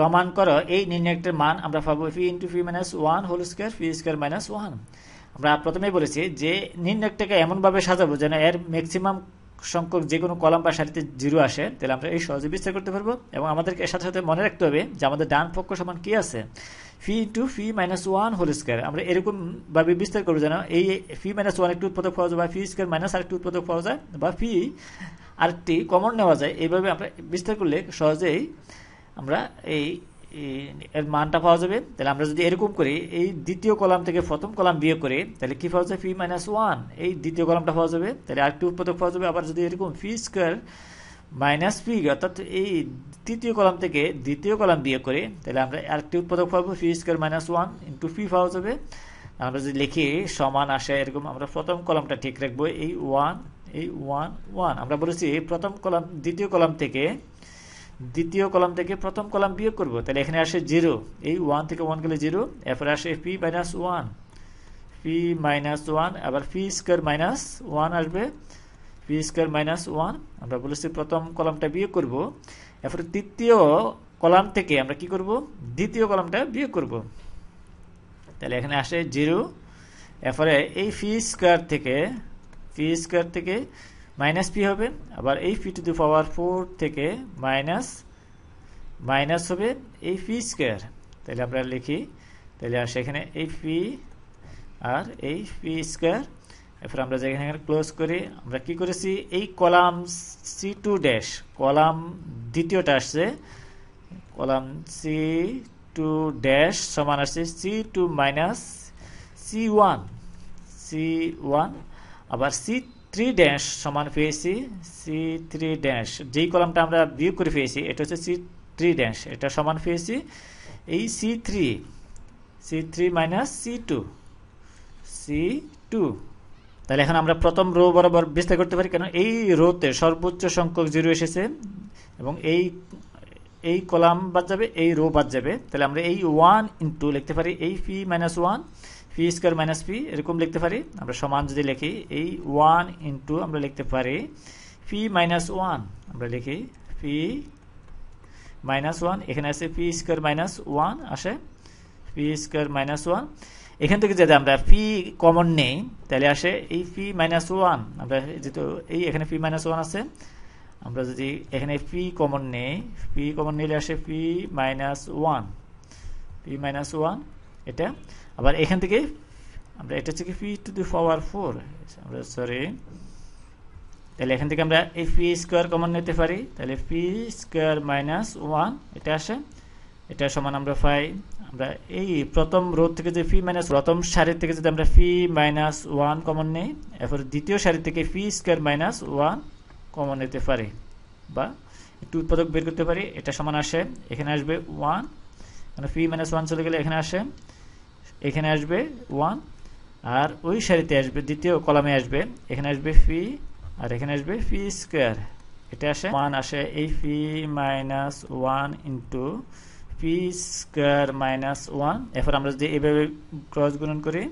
প্রমাণ করো, এই নির্ণয়কের মান আমরা পাবো phi into phi minus one whole square phi square minus one আমরা প্রথমেই বলেছি যে নির্ণয়কটাকে এমনভাবে সাজাবো যেন এর ম্যাক্সিমাম সংখ্যক যে কোনো কলাম বা সারিতে জিরো আসে, তাহলে আমরা এই সহজে বিস্তার করতে পারব। এবং আমাদেরকে সাথে সাথে মনে রাখতে হবে যে আমাদের ডান পক্ষ সমান কি আছে? Phi into phi minus one whole square আমরা এরকমভাবে বিস্তার করব যেন এই ফি মাইনাস ওয়ান একটি উৎপাদক পাওয়া যায় বা ফি স্কোয়ার মাইনাস আরেকটি উৎপাদক পাওয়া যায় বা ফি আরেকটি কমন নেওয়া যায়। এইভাবে আমরা বিস্তার করলে সহজেই আমরা এই এর মানটা পাওয়া যাবে। তাহলে আমরা যদি এরকম করি, এই দ্বিতীয় কলাম থেকে প্রথম কলাম বিয়োগ করি, তাহলে কি পাওয়া যাবে? ফি মাইনাস ওয়ান এই দ্বিতীয় কলামটা পাওয়া যাবে। তাহলে আরেকটি উৎপাদক পাওয়া যাবে। আবার যদি এরকম ফি স্কোয়ার মাইনাস ফি অর্থাৎ এই তৃতীয় কলাম থেকে দ্বিতীয় কলাম বিয়োগ করি, তাহলে আমরা আরেকটি উৎপাদক পাবো phi square minus one into phi পাওয়া যাবে। আমরা যদি লিখি, সমান আসে এরকম, আমরা প্রথম কলামটা ঠিক রাখব, এই ওয়ান এই ওয়ান ওয়ান আমরা বলেছি প্রথম কলাম, দ্বিতীয় কলাম থেকে দ্বিতীয় কলাম থেকে প্রথম কলাম বিয়োগ করব। তাহলে এখানে আসে জিরো এই ওয়ান থেকে ওয়ান গেলে জিরো এরপরে আসে P minus one P minus one আবার পি স্কোয়ার মাইনাস ওয়ান আসবে। পি স্কোয়ার মাইনাস ওয়ান আমরা বলেছি প্রথম কলামটা বিয়োগ করব। এরপরে তৃতীয় কলাম থেকে আমরা কি করব? দ্বিতীয় কলামটা বিয়োগ করব। তাহলে এখানে আসে জিরো এরপরে এই ফি স্কোয়ার থেকে ফি স্কোয়ার থেকে মাইনাস পি হবে, আবার এই P to the power four থেকে মাইনাস মাইনাস হবে এই পি স্কোয়ার। তাহলে আমরা লিখি, তাহলে আসে এখানে এই পি আর এই পি স্কোয়ার। এরপর আমরা যেখানে ক্লোজ করি, আমরা কি করেছি? এই column C two dash, column দ্বিতীয়টা আসছে, কলাম সি টু ড্যাশ সমান আসছে C two minus C one C one, আবার সি থ্রি ড্যাশ সমান পেয়েছি সি থ্রি ড্যাশ যেই কলামটা আমরা বিয়োগ করে পেয়েছি এটা হচ্ছে সি থ্রি ড্যাশ এটা সমান পেয়েছি। এই C three C three minus C two C two তাহলে এখন আমরা প্রথম রো বরাবর বিস্তার করতে পারি, কেন এই রোতে সর্বোচ্চ সংখ্যক জিরো এসেছে, এবং এই এই কলাম বাদ যাবে, এই রো বাদ যাবে। তাহলে আমরা এই ওয়ান ইন্টু লিখতে পারি, এই phi minus one phi square minus P এরকম লিখতে পারি। আমরা সমান যদি লিখি, এই ওয়ান ইন্টু আমরা লিখতে পারি পি মাইনাস ওয়ান আমরা লিখি পি মাইনাস ওয়ান এখানে আছে পি স্কোয়ার মাইনাস ওয়ান আসে পি স্কোয়ার মাইনাস ওয়ান এখান থেকে যদি আমরা পি কমন নেই, তাহলে আসে এই পি মাইনাস ওয়ান আমরা যেহেতু এই এখানে পি মাইনাস ওয়ান আছে, আমরা যদি এখানে পি কমন নেই পি কমন নিলে আসে P minus one P minus one এটা। আবার এখান থেকে আমরা এটা হচ্ছে কি P to the power four আমরা সরি তাহলে এখান থেকে আমরা এই পি স্কোয়ার কমন নিতে পারি। তাহলে পি স্কোয়ার মাইনাস ওয়ান এটা আসে। এটা সমান আমরা পাই, আমরা এই প্রথম রো থেকে যে ফি মাইনাস প্রথম সারি থেকে যদি আমরা ফি মাইনাস ওয়ান কমন নেই, এরপর দ্বিতীয় সারি থেকে phi square minus one common নিতে পারি। বা একটু উৎপাদক বের করতে পারি, এটা সমান আসে। এখানে আসবে ওয়ান মানে ফি মাইনাস ওয়ান চলে গেলে এখানে আসে, এখানে আসবে ওয়ান আর ওই সারিতে আসবে, দ্বিতীয় কলামে আসবে, এখানে আসবে ফি আর এখানে আসবে ফি স্কোয়ার এটা আসে ওয়ান আসে এই phi minus one into P square minus one এরপর আমরা যদি এইভাবে ক্রস গুণন করি,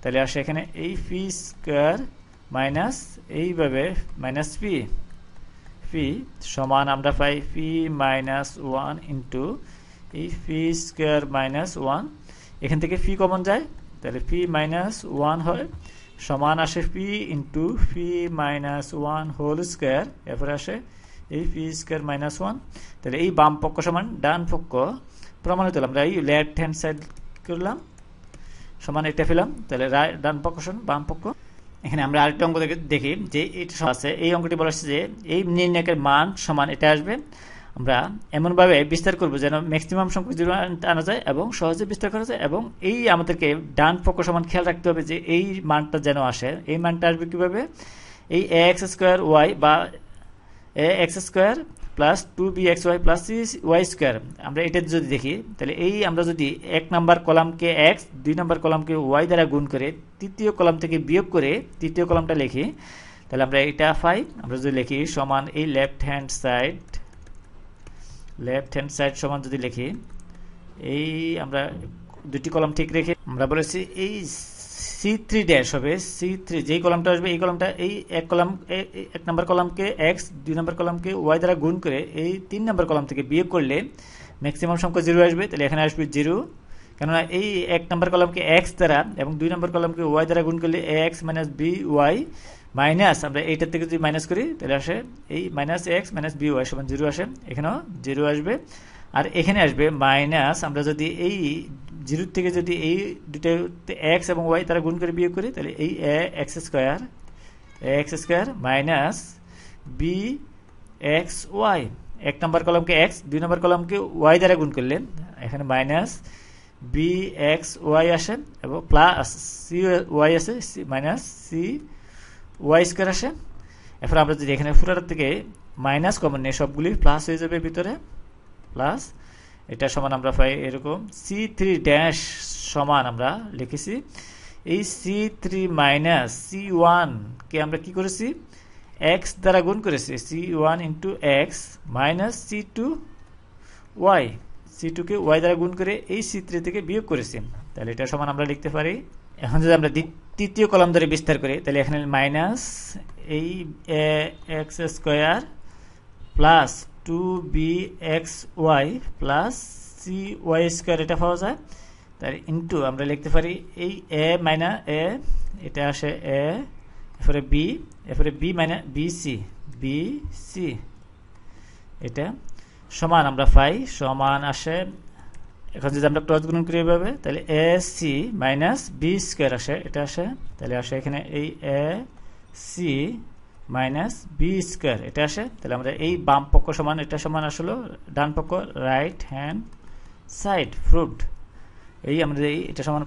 তাহলে আসে এখানে এই পি স্কোয়ার মাইনাস এইভাবে মাইনাস পি পি সমান আমরা পাই পি মাইনাস ওয়ান ইন্টু এই পি স্কোয়ার মাইনাস ওয়ান এখান থেকে ফি কমন যায়, তাহলে পি মাইনাস ওয়ান হয় সমান আসে P into P minus one whole square এরপরে আসে এই পি স্কোয়ার মাইনাস ওয়ান তাহলে এই বাম পক্ষ সমান ডান পক্ষ প্রমাণিত আমরা এই লেফট হ্যান্ড সাইড করলাম, সমান এটা পেলাম, তাহলে ডান পক্ষ সমান বাম পক্ষ। এখানে আমরা আরেকটা অঙ্ক দেখি যে এটা আছে, এই অঙ্কটি বলা হচ্ছে যে এই নির্ণয়কের মান সমান এটা আসবে আমরা এমনভাবে বিস্তার করব যেন ম্যাক্সিমাম সংখ্যক জিরো আনা যায় এবং সহজে বিস্তার করা যায় এবং এই আমাদেরকে ডান পক্ষ সমান খেয়াল রাখতে হবে যে এই মানটা যেন আসে। এই মানটা আসবে কীভাবে? এই এ এক্স স্কোয়ার ওয়াই বা A X square plus two B X Y plus C Y square আমরা এটা যদি দেখি, তাহলে এই আমরা যদি এক নাম্বার কলামকে এক্স দুই নাম্বার কলামকে ওয়াই দ্বারা গুণ করে তৃতীয় কলাম থেকে বিয়োগ করে তৃতীয় কলামটা লিখি, তাহলে আমরা এটা পাই। আমরা যদি লিখি সমান এই left hand side left hand side সমান যদি লিখি, এই আমরা দুটি কলাম ঠিক রেখে আমরা বলেছি এই সি থ্রি ড্যাশ হবে সি থ্রি যেই কলামটা আসবে, এই কলামটা, এই এক কলাম এক নম্বর কলামকে এক্স দুই নম্বর কলামকে ওয়াই দ্বারা গুণ করে এই তিন নম্বর কলাম থেকে বিয়োগ করলে ম্যাক্সিমাম সংখ্যা জিরো আসবে, তাহলে এখানে আসবে জিরো কেননা এই এক নম্বর কলমকে এক্স দ্বারা এবং দুই নম্বর কলমকে ওয়াই দ্বারা গুণ করলে x minus b y minus, আমরা এইটার থেকে যদি মাইনাস করি, তাহলে আসে এই minus x minus b y সমান জিরো আসে। এখানেও জিরো আসবে। আর এখানে আসবে মাইনাস, আমরা যদি এই জিরোর থেকে যদি এই দুটো এক্স এবং ওয়াই তারা গুণ করে বিয়োগ করি, তাহলে এই x square x square minus b x y. এক নম্বর কলমকে এক্স, দুই নম্বর কলমকে ওয়াই দ্বারা গুণ করলেন এখানে মাইনাস বি এক্স ওয়াই আসে এবং প্লাস সি ওয়াই আসে মাইনাস সি ওয়াই স্কোয়ার আসে। এরপর আমরা যদি এখানে পুরাটার থেকে মাইনাস কমন নিয়ে সবগুলি প্লাস হয়ে যাবে ভিতরে প্লাস এটা সমান আমরা পাই এরকম সি থ্রি ড্যাশ সমান আমরা লিখেছি। এই সি থ্রি মাইনাস সি ওয়ানকে আমরা কি করেছি? এক্স দ্বারা গুণ করেছি c one into x minus c two y c টুকে ওয়াই দ্বারা গুণ করে এই সি থ্রি থেকে বিয়োগ করেছি। তাহলে এটা সমান আমরা লিখতে পারি। এখন যদি আমরা তৃতীয় কলম ধরে বিস্তার করি। তাহলে এখানে মাইনাস এই x square plus two b x y plus c y square এটা পাওয়া যায়। তার ইন্টু আমরা লিখতে পারি এই এ মাইনা এ এটা আসে এ এরপরে বি এরপরে বি মাইনা বি সি বি সি এটা সমান আমরা পাই, সমান আসে এখন যদি আমরা ক্রস গুণন করি এভাবে, তাহলে a c minus b square আসে, এটা আসে, তাহলে আসে এখানে এই a c minus b square এটা আসে, তাহলে আমরা এই বাম পক্ষ সমান, এটা সমান আসলো, ডান পক্ষ রাইট হ্যান্ড সাইড ফ্রুট এই আমাদের এই, এটা সমান